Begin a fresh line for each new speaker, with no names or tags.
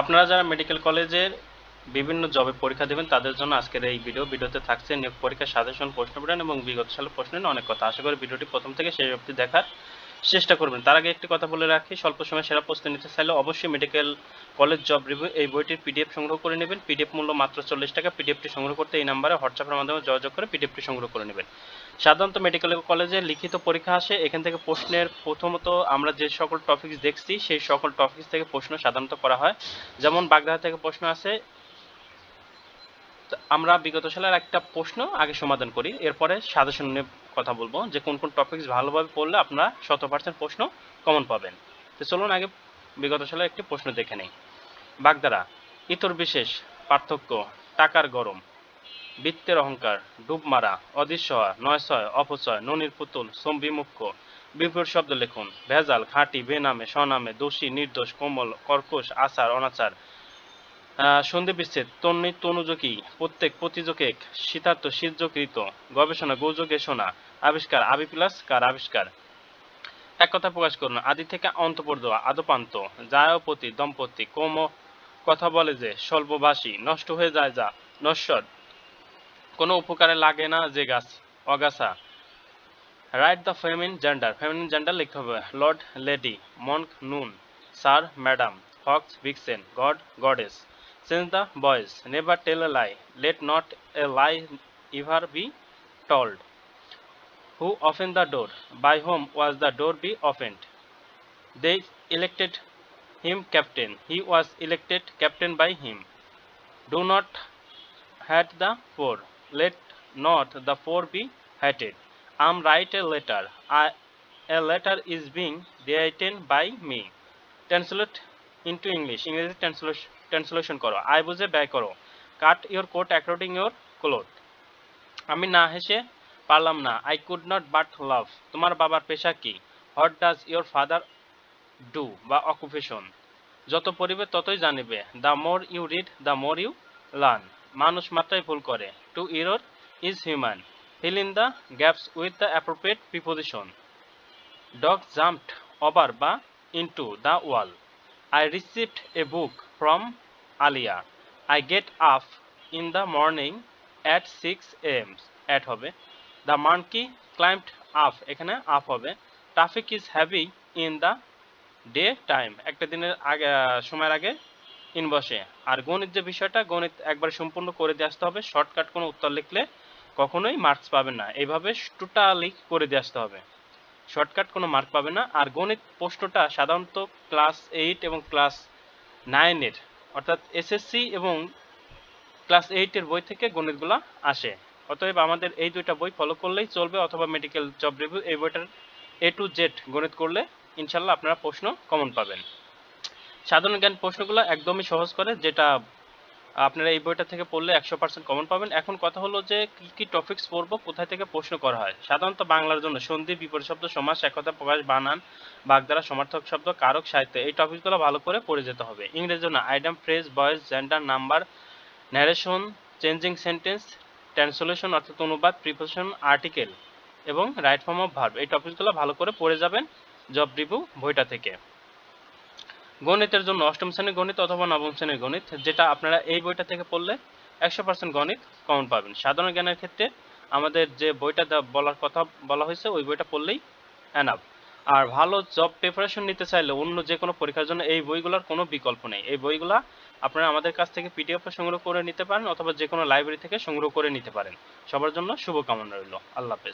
আপনারা যারা মেডিকেল কলেজের বিভিন্ন জবে পরীক্ষা দেবেন, তাদের জন্য আজকের এই ভিডিও ভিডিওতে থাকছে নিয়োগ পরীক্ষার সাজেশন প্রশ্ন পড়েন এবং বিগত সালের প্রশ্ন নিয়ে অনেক কথা। আশা করি ভিডিওটি প্রথম থেকে শেষ অবধি দেখার চেষ্টা করবেন। তার আগে একটি কথা বলে রাখি, স্বল্প সময় সেরা প্রস্তুতি নিতে চাইলে অবশ্যই মেডিকেল কলেজ জব রিভিউ এই বইটির পিডিএফ সংগ্রহ করে নেবেন। পিডিএফ মূল্য মাত্র চল্লিশ টাকা। পিডিএফটি সংগ্রহ করতে এই নাম্বারে হোয়াটসঅ্যাপের মাধ্যমে যোগাযোগ করে পিডিএফটি সংগ্রহ করে নেবেন। সাধারণত মেডিকেল কলেজে লিখিত পরীক্ষা আসে। এখান থেকে প্রশ্নের প্রথমত আমরা যে সকল টপিকস দেখছি, সেই সকল টপিকস থেকে প্রশ্ন সাধারণত করা হয়। যেমন বাগদাদ থেকে প্রশ্ন তো আমরা বিগত সালের একটা প্রশ্ন আগে সমাধান করি। এরপরে সাজেশন নিয়ে কথা বলব যে কোন কোন টপিকস ভালোভাবে পড়লে আপনারা শত পার্সেন্ট প্রশ্ন কমন পাবেন। তো চলুন আগে বিগত সালের একটি প্রশ্ন দেখে নেই। বাগদারা ইতর বিশেষ, পার্থক্য, টাকার গরম। বৃত্তের অহংকার ডুব মারা অদৃশ্য হওয়া নয়ছয় অপচয়, ননির পুতুল সোম বিমুখ্য বিপরীত শব্দ লিখুন, ভেজাল, খাঁটি, বেনামে, স্বনামে, দোষী, নির্দোষ, কোমল, কর্কশ, আচার, অনাচার। সন্ধি বিচ্ছেদ, তন্নি তনুযোগী প্রত্যেক প্রতিযোগিক, শীতার্থ শীতযোগৃত গবেষণা গোযোগে শোনা আবিষ্কার আবি প্লাস কার আবিষ্কার? এক কথা প্রকাশ করুন, আদি থেকে অন্ত পর্যন্ত আদপান্ত, জায়পতি, দম্পতি, কোম, কথা বলে যে, স্বল্পবাসী, নষ্ট হয়ে যায় যা, নশ্বর। কোনো উপকারে লাগে না যে গাছ। অগাছা। Right the feminine gender feminine gender লিখতে হবে। Lord lady monk nun sir madam hawks vixen god goddess change the voice never tell a lie let not a lie ever be told who open the door by whom was the door be opened they elected him captain he was elected captain by him do not had the poor. Let not the poor be hated. I'm write a letter. I, a letter is being written by me. Translate into English. ইংরেজি translation translation করো। আই বুঝে ব্যয় করো। Cut your coat according your cloth আমি না হেসে পারলাম না। I could not but love তোমার বাবার পেশা কি? What does your father do বা অকুপেশন যত পড়িবে ততই জানিবে। The more you read the more you learn মানুষ মাত্রাই ভুল করে। To error is human fill in the gaps with the appropriate preposition dog jumped over বা into the wall I received a book from Alia I get up in the morning at six AM at হবে। The monkey climbed up এখানে up হবে। Traffic is heavy in the day time একটা দিনের আগে সময়ের আগে in বসে। আর গণিত যে বিষয়টা, গণিত একবার সম্পূর্ণ করে দিয়ে আসতে হবে। শর্টকাট কোনো উত্তর লিখলে কখনোই মার্কস পাবেন না। এইভাবে টোটালি করে দিয়ে আসতে হবে। শর্টকাট কোনো মার্ক পাবে না। আর গণিত প্রশ্নটা সাধারণত ক্লাস এইট এবং ক্লাস নাইনের অর্থাৎ এসএসসি এবং ক্লাস এইটের বই থেকে গণিতগুলো আসে। অতএব আমাদের এই দুইটা বই ফলো করলেই চলবে, অথবা মেডিকেল জব রিভিউ এই বইটার এ টু জেড গণিত করলে ইনশাল্লাহ আপনারা প্রশ্ন কমন পাবেন। সাধারণ জ্ঞান প্রশ্নগুলো একদমই সহজ করে, যেটা আপনারা এই বইটা থেকে পড়লে একশো পার্সেন্ট কমন পাবেন। এখন কথা হলো যে, কি কি টপিকস পড়ব, কোথায় থেকে প্রশ্ন করা হয়? সাধারণত বাংলার জন্য সন্ধি, বিপরীত শব্দ, সমাস, একতা, প্রকাশ, বানান বাগদারা সমার্থক শব্দ, কারক, সাহিত্য, এই টপিকগুলো ভালো করে পড়ে যেতে হবে। ইংরেজির জন্য idiom phrase voice gender number narration changing sentence translation অর্থাৎ অনুবাদ প্রিপোজিশন আর্টিকেল এবং রাইট ফর্ম অফ ভার্ব এই টপিকগুলো ভালো করে পড়ে যাবেন জব রিভিউ বইটা থেকে। গণিতের জন্য অষ্টম শ্রেণির গণিত অথবা নবম শ্রেণির গণিত, যেটা আপনারা এই বইটা থেকে পড়লে একশো পার্সেন্ট গণিত কমন পাবেন। সাধারণ জ্ঞানের ক্ষেত্রে আমাদের যে বইটা বলার কথা বলা হয়েছে, ওই বইটা পড়লেই এনাফ আর ভালো জব প্রিপারেশন নিতে চাইলে অন্য যে কোনো পরীক্ষার জন্য এই বইগুলোর কোনো বিকল্প নেই। এই বইগুলা আপনারা আমাদের কাছ থেকে পিডিএফ সংগ্রহ করে নিতে পারেন অথবা যে কোনো লাইব্রেরি থেকে সংগ্রহ করে নিতে পারেন। সবার জন্য শুভকামনা রইল। আল্লাহ হাফেজ।